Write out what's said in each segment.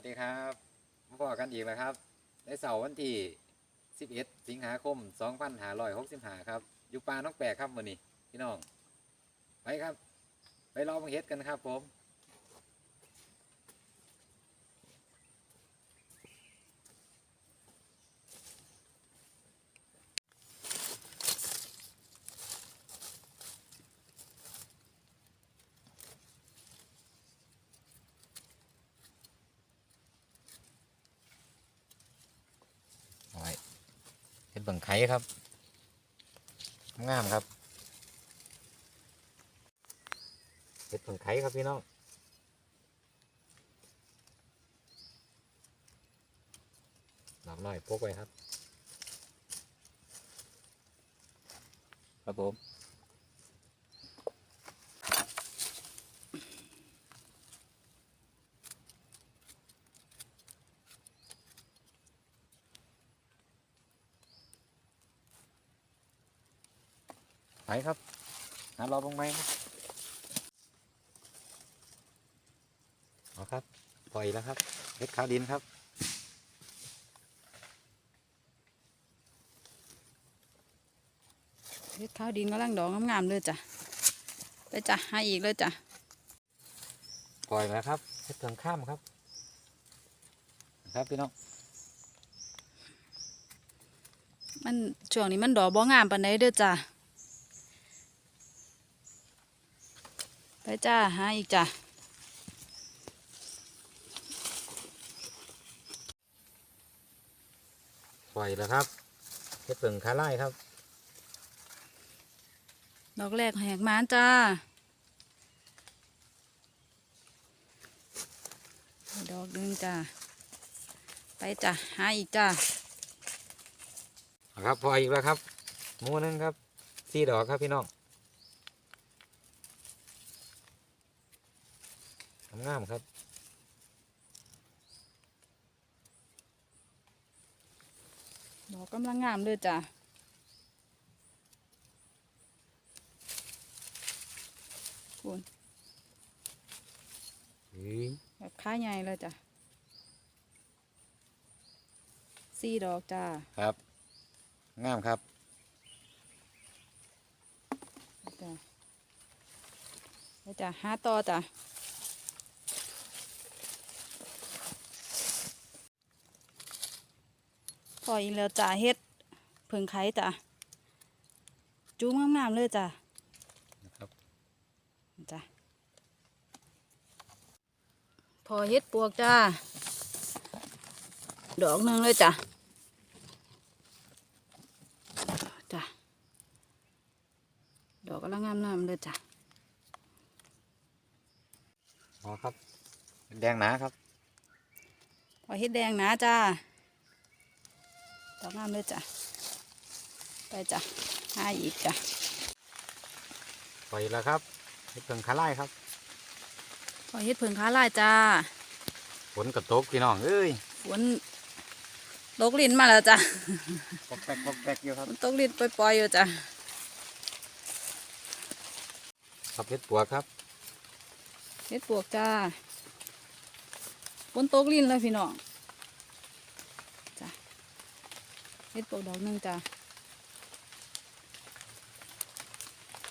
วัสดีครับมาพบกันอีกแล้วครับ ในเสาร์วันที่ 11 สิงหาคม 2565 ครับ อยู่ป่าน้องแปกครับวันนี้ พี่น้อง ไปครับ ไปลอมังเฮ็ดกันครับผม พิ่งไขครับ งามครับเห็ดเบิ่งไขครับพี่น้องดอกน้อยพกไว้ครับ ครับผม ไปครับ หารอบ้างไหมครับเอาครับ ปล่อยแล้วครับเฮ็ดขาวดินครับเฮ็ดข้าวดินกำลังดอกงามๆเลยจ้ะไปจ้ะให้อีกเลยจ้ะ ปล่อยแล้วครับเฮ็ดเถิงข้ามครับ ครับพี่น้องมันช่วงนี้มันดอกบ่งามปานใดเด้อจ้ะไป จ้าหาอีกจ้ะปล่อยแล้วครับเฮ็ดเถิงขาไล่ครับ ดอกแรกแหกมานจ้า ดอกหนึงจ้ะไปจ้ะหาอีกจ้ะเอาครับปล่อยอีกแล้วครับหมูหนึงครับสี่ดอกครับพี่น้อง งามๆครับดอกกำลังงามเลยจ้ะคุณอุ้ยแบบค้าใหญ่เลยจ้ะสี่ดอกจ้าครับ งามครับจ้ะไปจ้ะหาต่อจ้ะ ออีกแล้วจ้ะเฮ็ดเพิ่งไข่จ้ะจูงงามๆเลยจ้ะนะครับจ้ะพอเฮ็ดปวกจ้าดอกหนึ่งเลยจ้ะจ้ะดอกกำลังงามๆเลยจ้ะอ๋อครับแดงหนาครับพอเฮ็ดแดงหนะจ้า ดอกงามเลยจ้ะ ไปจ้ะหาอีกจ้ะปล่อยแล้วครับเฮ็ดเพิ่งขาไล่ครับพอเฮ็ดเพิ่งค้าลายจ้า ฝนกระตกพี่น้องเอ้ย ฝนตกลิ้นมาแล้วจ้ะปอกแปกปอกแปกอยู่ครับ ฝนตกลิ้นปล่อยๆอยู่จ้ะครับเฮ็ดปัวครับเฮ็ดปวกจ้าฝนตกลิ้นเลยพี่น้อง จ้ะ เฮ็ดปวกดอกหนึงจ้ะ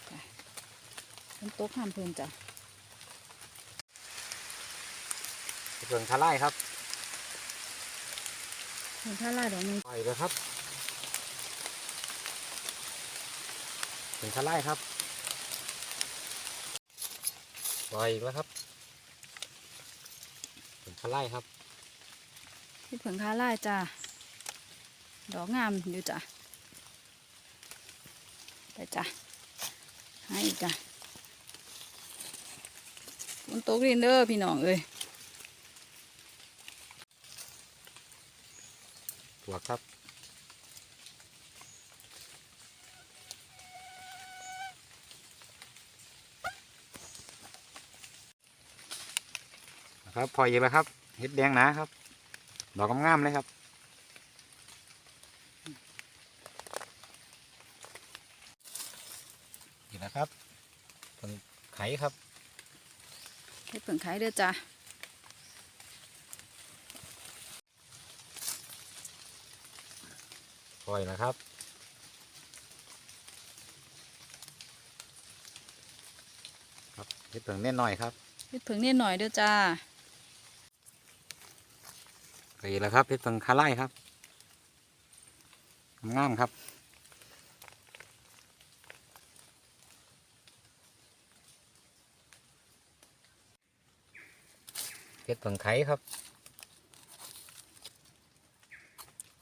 จ้ะฝนตกห้ามเพิ่นจ้ะเฮ็ดเพิ่งขาไล่ครับเพิ่นค้าลายดอกหนึงปล่อยแล้วครับเพิ่งขาไล่ครับปล่อยอีกแล้วครับเพิ่งขาไล่ครับเฮ็ดเพิ่งค้าลายจ้า ดอกงามอยู่จ้ะไปจ้ะให้จ้ะฝนตกลิ้นเด้อพี่น้องเอ้ยปัวครับครับพออีกแล้วครับเฮ็ดแดงหนาครับ ดอกงามๆเลยครับ ครับเห็ดผึ่งไข่เด้อจ้าปล่อยนะครับครับเห็ดผึ่งเน่นหน่อยครับเห็ดผึ่งเน่นหน่อยเด้อจ้าไปแล้วครับเห็ดผึ่งคาไล่ครับงามครับ เห็ดเผิงไข่ครับ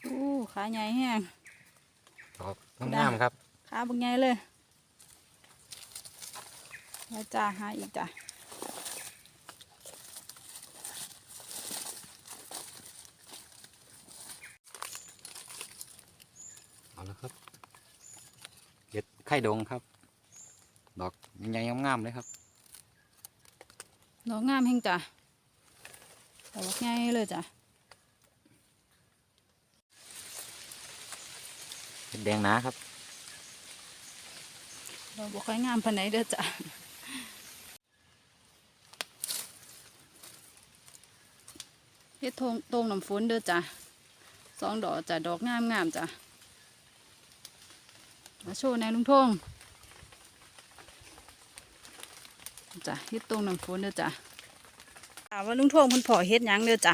อู้ขาใหญ่แห้งดอกงามๆครับขาบักใหญ่เลยแล้วจ้าหาอีกจ้ะเอาละครับเห็ดไข่ดงครับ ดอกใหญ่ๆงามๆเลยครับดอกงามแห้งจ้ะดอกใหญ่เลยจ้ะเห็ดแดงหนะครับดอกบ่ค่อยงามปานไหนเด้อจ้ะเฮ็ดทงตรงน้ำฝนเด้อจ้ะสองดอกจ้ะดอกงามงามๆจ้ะมาโชว์ในลุงทงจ้ะเฮ็ดตรงน้ำฝนเด้อจ้ะถามว่าลุงทงเพิ่นเพอเฮ็ดหยังเด้อจ้ะ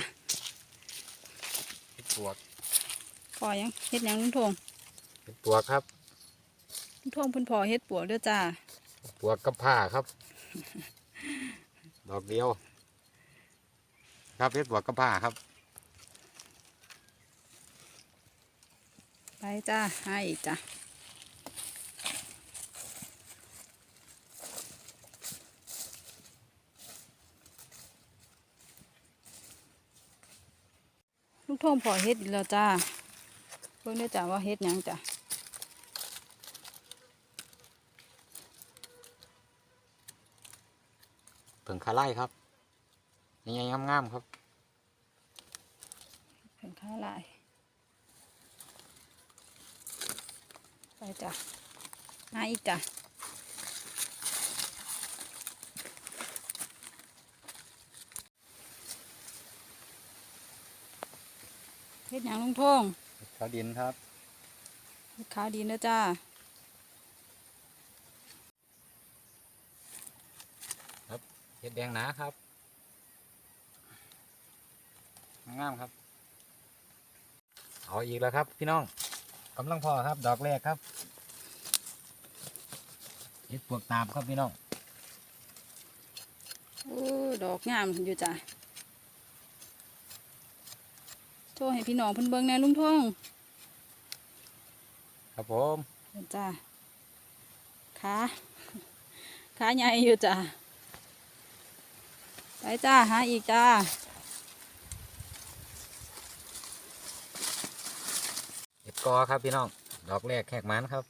เห็ดปวกพอหยังเฮ็ดหยังลุงทงเห็ดปวกครับลุงทงเพิ่นเพอเฮ็ดปวกเด้อจ้าปวกกับผ้าครับ ดอกเดียว ครับเห็ดปวกกับผ้าครับไปจ้าหาอีกจ้ะ ลุงทงพอเฮ็ดอีกแล้วจ้าเบิ่งเด้อจ้าว่าเฮ็ดยังจ้ะเผิงคาไล่ครับใหญ่ๆงามๆครับเป็นข้าวลายไปจ้ะหาอีกจ้ะ เฮ็ดหยังลุงทงขาวดินครับขาวดีนะจ้าเห็ดแดงหนาครับงามครับ เอาอีกแล้วครับ พี่น้องกำลังพอครับ ดอกแรกครับเห็ดปวกตาบครับพี่น้องโอ้ดอกงามอยู่จ้ะโช ว์ให้พี่น้องเพิ่นเบิ่งแหน่ลุงทองครับผมเห็นจ้าขาขาใหญ่อยู่จ้ะไปจ้าหาอีกจ้าเห็ดกอครับพี่น้อง ดอกแรกแขกมันครับ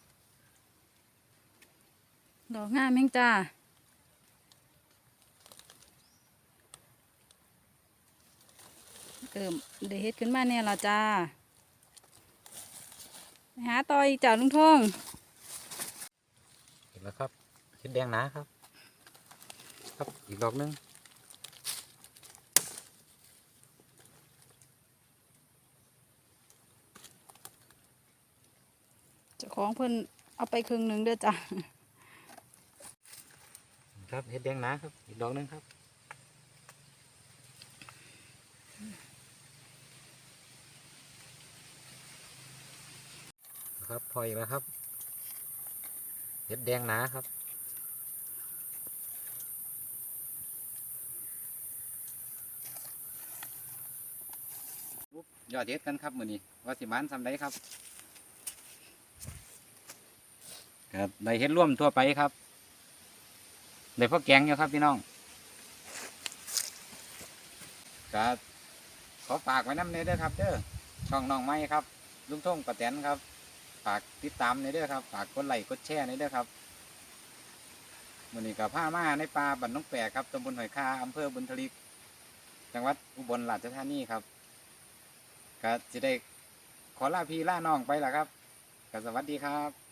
ดอกงามแม่งจ้า เกิมเดี๋ยวเฮ็ดขึ้นมาเนี่ยละจ้าหาต่ออีกจ้าลุงทงเห็นแล้วครับเห็ดแดงหนาครับ ครับอีกดอกหนึงจ้าของเพิ่นเอาไปครึ่งหนึ่งเด้อจ้าครับเห็ดแดงหนาครับ อีกดอกหนึงครับ ครับ พออีกแล้วครับเห็ดแดงหนาครับ ยอดเห็ดกันครับมือนี้ว่าสิมันทำได้ครับครับได้เห็ดร่วมทั่วไปครับได้พวกแกงอยู่ครับพี่น้องก็ขอฝากไว้น้ำเนยเด้อครับเด้อช่องน้องไม้ครับลุงท่งประแตนครับ ฝากติดตามในเด้อครับ ฝากกดไลค์กดแชร์ในเด้อครับมือนี้กับผ้ามาในปลาบันน้องแปะครับตำบลหอยคาอำเภอบุญทลิก จังหวัดอุบลราชธานีครับก็จะได้ขอลาพี่ล่าน้องไปละครับก็สวัสดีครับ